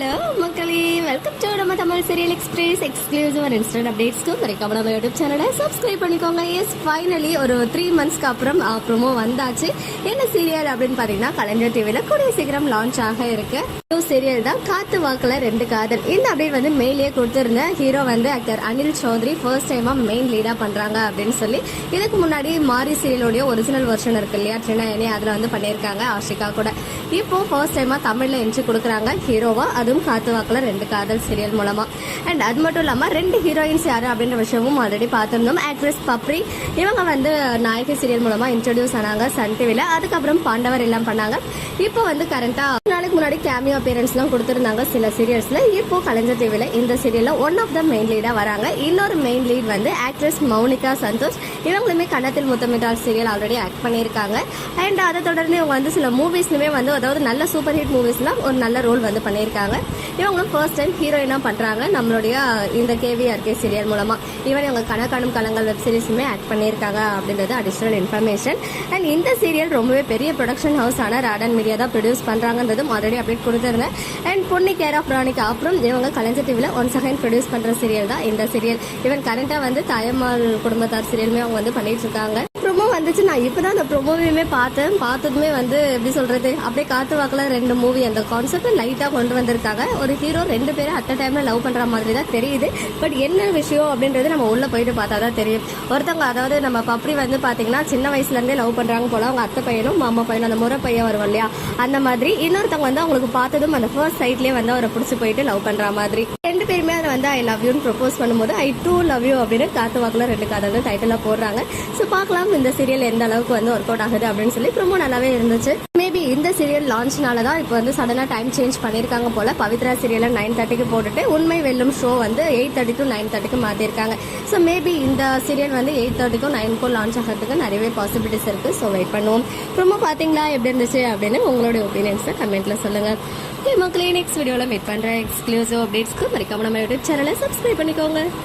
Hello மக்களே welcome to நம்ம Tamil serial express exclusive and instant அப்டேட்ஸ்க்கு மறைக்காம நம்ம யூடியூப் சேனலை சப்ஸ்கிரைப் பண்ணிக்கோங்க. எஸ் ஃபைனலி ஒரு த்ரீ மந்த்ஸ்க்கு அப்புறம் ப்ரோமோ வந்தாச்சு. என்ன சீரியல் அப்படின்னு பார்த்தீங்கன்னா கலைஞர் டிவியில் கூடிய சீக்கிரம் லான்ச் ஆக இருக்கு. நியூ சீரியல் தான் காத்து வாக்கில் ரெண்டு காதல். இந்த அப்டேட் வந்து மெயிலே கொடுத்துருந்த ஹீரோ வந்து ஆக்டர் அனில் சௌத்ரி ஃபர்ஸ்ட் டைமாக மெயின் லீடாக பண்ணுறாங்க அப்படின்னு சொல்லி இதுக்கு முன்னாடி மாரி சீரியலோடைய ஒரிஜினல் வெர்ஷன் இருக்கு இல்லையா? ட்ரினாயனி அதில் வந்து பண்ணியிருக்காங்க ஆஷிகா கூட. இப்போ ஃபர்ஸ்ட் டைமாக தமிழில் என்ட்ரி கொடுக்குறாங்க ஹீரோவா அதுவும் காத்து வாக்கில் ரெண்டு காதல் சீரியல் மூலமா. அண்ட் அது மட்டும் இல்லாம ரெண்டு ஹீரோயின்ஸ் யாரு அப்படின்ற விஷயமும் ஆல்ரெடி பார்த்திருந்தோம். ஆக்ட்ரஸ் பப்ரி இவங்க வந்து நாயகி சீரியல் மூலமா இன்ட்ரடியூஸ் ஆனாங்க சன் டிவில அதுக்கப்புறம் பாண்டவர் எல்லாம் பண்ணாங்க. இப்போ வந்து கரண்டா நாளைக்கு முன்னாடி கேமியோ அப்பியரன்ஸ்லாம் கொடுத்துருந்தாங்க சில சீரியல்ஸ்ல இப்போ கலைஞர் டிவில இந்த சீரியல்ல ஒன் ஆஃப் த மெயின் லீடா வராங்க. இன்னொரு மெயின் லீட் வந்து actress Mounika Santhosh. இவங்களுமே Kannathil Muthamittal serial already act பண்ணியிருக்காங்க. அண்ட் அதை தொடர்ந்து இவங்க வந்து சில மூவிஸ்லுமே வந்து அதாவது நல்ல சூப்பர் ஹிட் மூவிஸ்லாம் ஒரு நல்ல ரோல் வந்து பண்ணியிருக்காங்க. இவங்களும் ஃபர்ஸ்ட் டைம் ஹீரோயினாக பண்ணுறாங்க நம்மளுடைய இந்த கேவிஆர்கே சீரியல் மூலமாக ஈவன் இவங்க கணக்காணும் கலங்கள் வெப் சீரிஸுமே ஆக்ட் பண்ணியிருக்காங்க அப்படின்றது அடிஷ்னல் இன்ஃபர்மேஷன் அண்ட் இந்த சீரியல் ரொம்பவே பெரிய ப்ரொடக்ஷன் ஹவுஸ் ஆன ராடன் மீடியா தான் ப்ரொடியூஸ் பண்ணுறாங்கன்றதும் ஆல்ரெடி அப்டேட் கொடுத்துருந்தேன். அண்ட் பொன்னி கேர் ஆஃப் ராணிக்கு அப்புறம் இவங்க கலைஞர் டிவியில் ஒன் செகண்ட் ப்ரொடியூஸ் பண்ணுற சீரியல் தான் இந்த சீரியல் ஈவன் கரண்ட்டாக வந்து தாயம்மாள் குடும்பத்தார் சீரியலுமே அவங்க வந்து பண்ணிட்டு இருக்காங்க. ப்ரொமோ வந்துச்சு. நான் இப்பதான் அந்த ப்ரொமோவையுமே பார்த்தேன். பார்த்ததுமே வந்து எப்படி சொல்றது? அப்படியே காத்து வாக்கில் ரெண்டு மூவி அந்த கான்செப்ட் லைட்டா கொண்டு வந்திருக்காங்க. ஒரு ஹீரோ ரெண்டு பேரும் அட் டைம்ல லவ் பண்ற மாதிரி தான் தெரியுது. பட் என்ன விஷயம் அப்படின்றது நம்ம உள்ள போயிட்டு பார்த்தா தான் தெரியும். ஒருத்தவங்க அதாவது நம்ம பப்ரி வந்து பாத்தீங்கன்னா சின்ன வயசுல இருந்தே லவ் பண்றாங்க போல. அவங்க அத்தை பையனும் மாமா பையனும் அந்த முறை பையன் வரும் இல்லையா? அந்த மாதிரி. இன்னொருத்தவங்க வந்து அவங்களுக்கு பார்த்ததும் அந்த ஃபர்ஸ்ட் சைட்லயே வந்து அவரை பிடிச்சி போயிட்டு லவ் பண்ற மாதிரி. ரெண்டு பேருமே அதை வந்து ஐ லவ் யூன்னு ப்ரொபோஸ் பண்ணும்போது ஐ டூ லவ் யூ அப்படின்னு காத்து வாக்குல ரெண்டு வந்து டைத்தனம் போடுறாங்க. ஸோ பார்க்கலாம் இந்த சீரியல் எந்த அளவுக்கு வந்து ஒர்க் அவுட் ஆகுது அப்படின்னு சொல்லி. ரொம்ப நல்லாவே இருந்துச்சு. இந்த சீரியல் லான்ச்னால தான் இப்போ வந்து சடனாக டைம் சேஞ்ச் பண்ணியிருக்காங்க போல. பவித்ரா சீரியலை நைன் தேர்ட்டிக்கு போட்டுட்டு உண்மை வெல்லும் ஷோ வந்து எயிட் தேர்ட்டி டு நைன் தேர்ட்டிக்கு மாற்றிருக்காங்க ஸோ மேபி இந்த சீரியல் வந்து எயிட் தேர்ட்டிக்கும் நைனுக்கும் லான்ச் ஆகிறதுக்கு நிறையவே பாசிபிலிட்டிஸ் இருக்குது ஸோ வெயிட் பண்ணுவோம். ரொம்ப பார்த்தீங்களா எப்படி இருந்துச்சு அப்படின்னு உங்களுடைய ஒப்பீனியன்ஸை கமெண்ட்ல சொல்லுங்க. ஓகே மக்களே நெக்ஸ்ட் வீடியோவில் மீட் பண்ணுற எக்ஸ்க்ளூசிவ் அப்டேட்ஸ்க்கு மறக்காம நம்ம யூடியூப் சேனலை சப்ஸ்கிரைப் பண்ணிக்கோங்க.